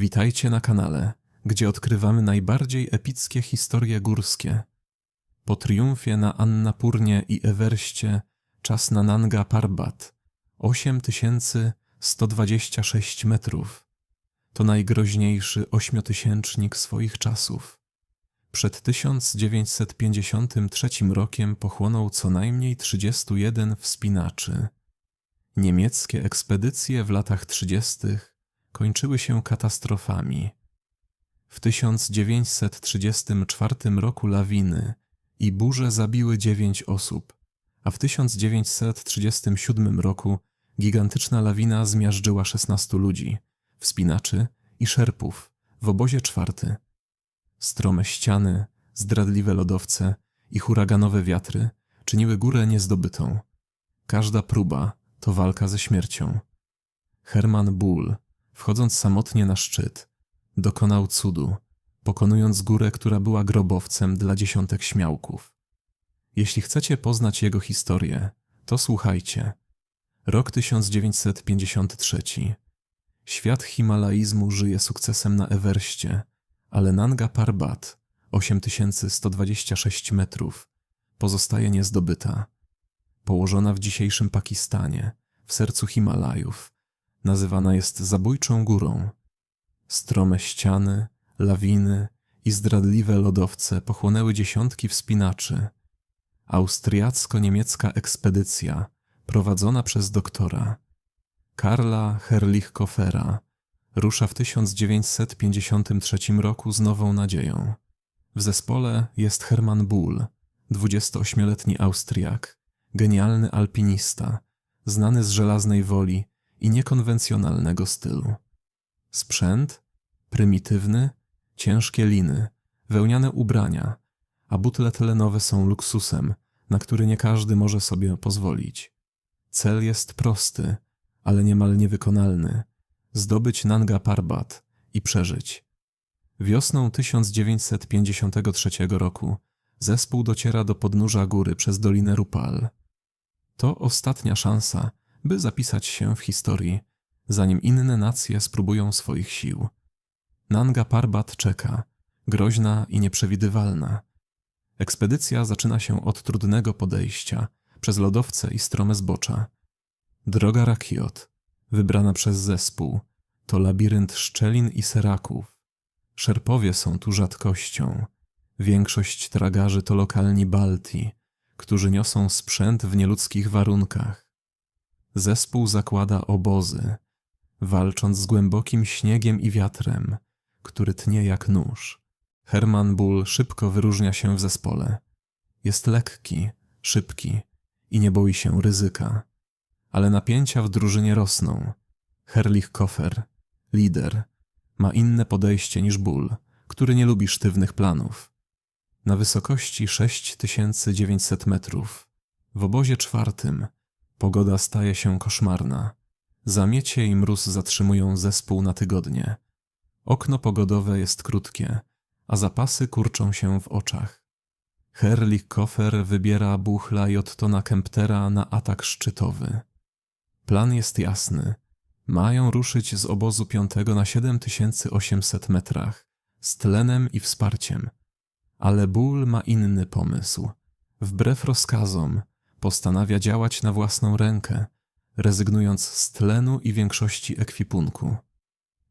Witajcie na kanale, gdzie odkrywamy najbardziej epickie historie górskie. Po triumfie na Annapurnie i Ewerście czas na Nanga Parbat 8126 metrów. To najgroźniejszy ośmiotysięcznik swoich czasów. Przed 1953 rokiem pochłonął co najmniej 31 wspinaczy. Niemieckie ekspedycje w latach 30. kończyły się katastrofami. W 1934 roku lawiny i burze zabiły dziewięć osób, a w 1937 roku gigantyczna lawina zmiażdżyła 16 ludzi, wspinaczy i szerpów w obozie czwarty. Strome ściany, zdradliwe lodowce i huraganowe wiatry czyniły górę niezdobytą. Każda próba to walka ze śmiercią. Herman Bull, wchodząc samotnie na szczyt, dokonał cudu, pokonując górę, która była grobowcem dla dziesiątek śmiałków. Jeśli chcecie poznać jego historię, to słuchajcie. Rok 1953. Świat himalaizmu żyje sukcesem na Ewerście, ale Nanga Parbat, 8126 metrów, pozostaje niezdobyta. Położona w dzisiejszym Pakistanie, w sercu Himalajów, nazywana jest zabójczą górą. Strome ściany, lawiny i zdradliwe lodowce pochłonęły dziesiątki wspinaczy. Austriacko-niemiecka ekspedycja, prowadzona przez doktora Karla Herlich-Kofera, rusza w 1953 roku z nową nadzieją. W zespole jest Hermann Bull, 28-letni Austriak, genialny alpinista, znany z żelaznej woli i niekonwencjonalnego stylu. Sprzęt prymitywny, ciężkie liny, wełniane ubrania, a butle tlenowe są luksusem, na który nie każdy może sobie pozwolić. Cel jest prosty, ale niemal niewykonalny zdobyć Nanga Parbat i przeżyć. Wiosną 1953 roku zespół dociera do podnóża góry przez Dolinę Rupal. To ostatnia szansa, by zapisać się w historii, zanim inne nacje spróbują swoich sił. Nanga Parbat czeka, groźna i nieprzewidywalna. Ekspedycja zaczyna się od trudnego podejścia, przez lodowce i strome zbocza. Droga Rakiot, wybrana przez zespół, to labirynt szczelin i seraków. Szerpowie są tu rzadkością. Większość tragarzy to lokalni Balti, którzy niosą sprzęt w nieludzkich warunkach. Zespół zakłada obozy, walcząc z głębokim śniegiem i wiatrem, który tnie jak nóż. Herman Bull szybko wyróżnia się w zespole. Jest lekki, szybki i nie boi się ryzyka. Ale napięcia w drużynie rosną. Herlich Koffer, lider, ma inne podejście niż Bull, który nie lubi sztywnych planów. Na wysokości 6900 metrów, w obozie czwartym, pogoda staje się koszmarna. Zamiecie i mróz zatrzymują zespół na tygodnie. Okno pogodowe jest krótkie, a zapasy kurczą się w oczach. Herlich Koffer wybiera Buchla i Ottona Kemptera na atak szczytowy. Plan jest jasny. Mają ruszyć z obozu piątego na 7800 metrach, z tlenem i wsparciem. Ale Bull ma inny pomysł. Wbrew rozkazom postanawia działać na własną rękę, rezygnując z tlenu i większości ekwipunku.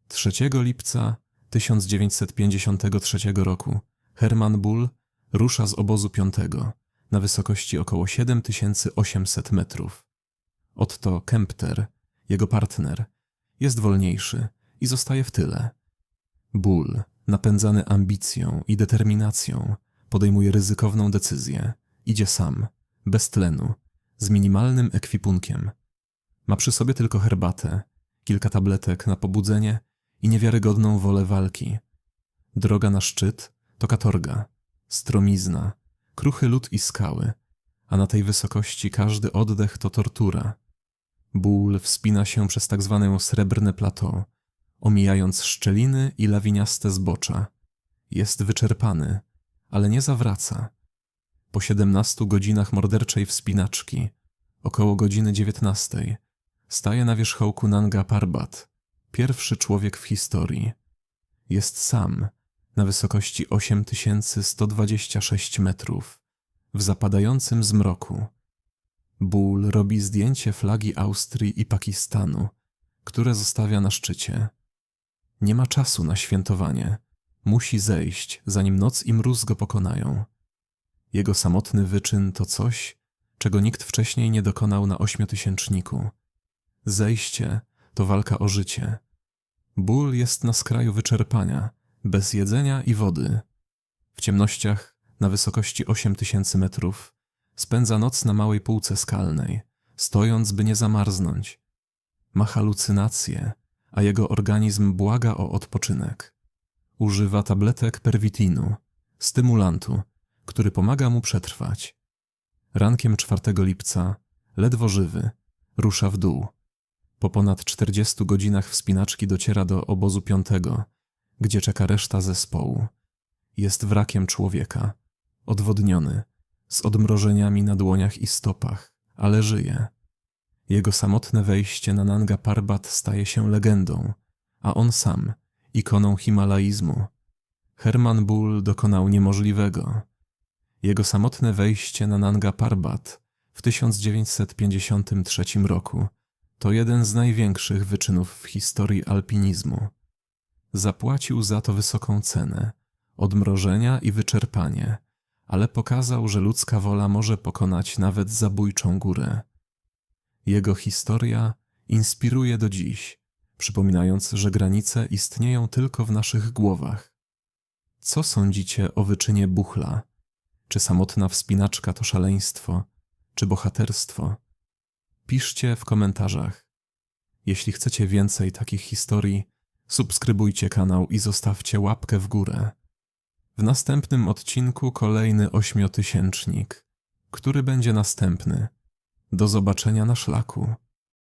3 lipca 1953 roku Hermann Bull rusza z obozu piątego na wysokości około 7800 metrów. Otto Kempter, jego partner, jest wolniejszy i zostaje w tyle. Bull, napędzany ambicją i determinacją, podejmuje ryzykowną decyzję. Idzie sam, bez tlenu, z minimalnym ekwipunkiem. Ma przy sobie tylko herbatę, kilka tabletek na pobudzenie i niewiarygodną wolę walki. Droga na szczyt to katorga, stromizna, kruchy lód i skały, a na tej wysokości każdy oddech to tortura. Ból wspina się przez tak zwane srebrne plateau, omijając szczeliny i lawiniaste zbocza. Jest wyczerpany, ale nie zawraca. Po siedemnastu godzinach morderczej wspinaczki, około godziny dziewiętnastej, staje na wierzchołku Nanga Parbat, pierwszy człowiek w historii, Jest sam, na wysokości 8126 metrów, w zapadającym zmroku. Bull robi zdjęcie flagi Austrii i Pakistanu, które zostawia na szczycie. Nie ma czasu na świętowanie. Musi zejść, zanim noc i mróz go pokonają. Jego samotny wyczyn to coś, czego nikt wcześniej nie dokonał na ośmiotysięczniku. Zejście to walka o życie. Ból jest na skraju wyczerpania, bez jedzenia i wody. W ciemnościach, na wysokości 8000 metrów, spędza noc na małej półce skalnej, stojąc, by nie zamarznąć. Ma halucynacje, a jego organizm błaga o odpoczynek. Używa tabletek perwitinu, stymulantu, który pomaga mu przetrwać. Rankiem 4 lipca, ledwo żywy, rusza w dół. Po ponad 40 godzinach wspinaczki dociera do obozu piątego, gdzie czeka reszta zespołu. Jest wrakiem człowieka, odwodniony, z odmrożeniami na dłoniach i stopach, ale żyje. Jego samotne wejście na Nanga Parbat staje się legendą, a on sam ikoną himalaizmu. Herman Bull dokonał niemożliwego. Jego samotne wejście na Nanga Parbat w 1953 roku to jeden z największych wyczynów w historii alpinizmu. Zapłacił za to wysoką cenę odmrożenia i wyczerpanie, ale pokazał, że ludzka wola może pokonać nawet zabójczą górę. Jego historia inspiruje do dziś, przypominając, że granice istnieją tylko w naszych głowach. Co sądzicie o wyczynie Buchla? Czy samotna wspinaczka to szaleństwo, czy bohaterstwo? Piszcie w komentarzach. Jeśli chcecie więcej takich historii, subskrybujcie kanał i zostawcie łapkę w górę. W następnym odcinku kolejny ośmiotysięcznik. Który będzie następny? Do zobaczenia na szlaku.